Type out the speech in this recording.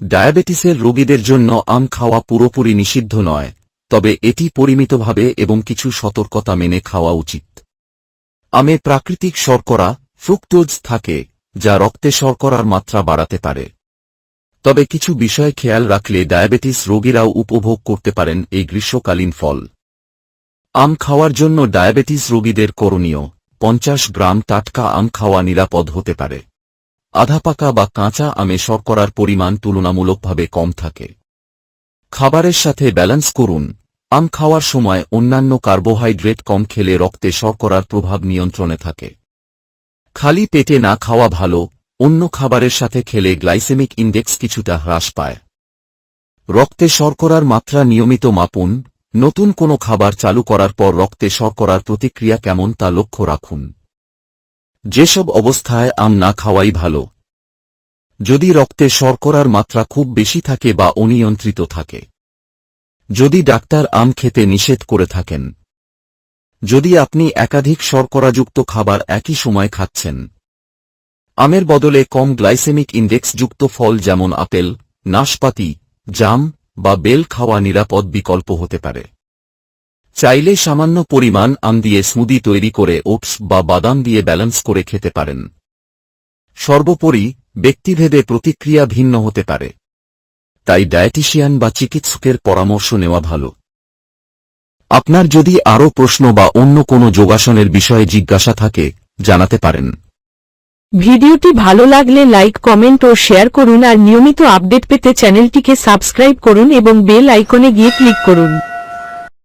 ডায়াবেটিসের রোগীদের জন্য আম খাওয়া পুরোপুরি নিষিদ্ধ নয়, তবে এটি পরিমিতভাবে এবং কিছু সতর্কতা মেনে খাওয়া উচিত। আমে প্রাকৃতিক শর্করা, ফ্রুক্টোজ থাকে, যা রক্তে শর্করার মাত্রা বাড়াতে পারে। তবে কিছু বিষয় খেয়াল রাখলে ডায়াবেটিস রোগীরাও উপভোগ করতে পারেন এই গ্রীষ্মকালীন ফল। আম খাওয়ার জন্য ডায়াবেটিস রোগীদের করণীয়, পঞ্চাশ গ্রাম টাটকা আম খাওয়া নিরাপদ হতে পারে। আধা পাকা বা কাঁচা আমে শর্করার পরিমাণ তুলনামূলকভাবে কম থাকে। খাবারের সাথে ব্যালেন্স করুন। আম খাওয়ার সময় অন্যান্য কার্বোহাইড্রেট কম খেলে রক্তে শর্করার প্রভাব নিয়ন্ত্রণে থাকে। খালি পেটে না খাওয়া ভালো, অন্য খাবারের সাথে খেলে গ্লাইসেমিক ইন্ডেক্স কিছুটা হ্রাস পায়। রক্তে শর্করার মাত্রা নিয়মিত মাপুন। নতুন কোনো খাবার চালু করার পর রক্তে শর্করার প্রতিক্রিয়া কেমন তা লক্ষ্য রাখুন। যেসব অবস্থায় আম না খাওয়াই ভালো। যদি রক্তে শর্করার মাত্রা খুব বেশি থাকে বা অনিয়ন্ত্রিত থাকে। যদি ডাক্তার আম খেতে নিষেধ করে থাকেন। যদি আপনি একাধিক শর্করাযুক্ত খাবার একই সময় খাচ্ছেন। আমের বদলে কম গ্লাইসেমিক ইন্ডেক্সযুক্ত ফল যেমন আপেল, নাশপাতি, জাম বা বেল খাওয়া নিরাপদ বিকল্প হতে পারে। চাইলে সামান্য পরিমাণ আম দিয়ে স্মুদি তৈরি করে ওটস বা বাদাম দিয়ে ব্যালেন্স করে খেতে পারেন। সর্বোপরি, ব্যক্তিভেদে প্রতিক্রিয়া ভিন্ন হতে পারে। তাই ডায়েটিশিয়ান বা চিকিৎসকের পরামর্শ নেওয়া ভালো। আপনার যদি আরও প্রশ্ন বা অন্য কোনো যোগাসনের বিষয়ে জিজ্ঞাসা থাকে, জানাতে পারেন। ভিডিওটি ভালো লাগলে লাইক, কমেন্ট ও শেয়ার করুন আর নিয়মিত আপডেট পেতে চ্যানেলটিকে সাবস্ক্রাইব করুন এবং বেল আইকনে গিয়ে ক্লিক করুন।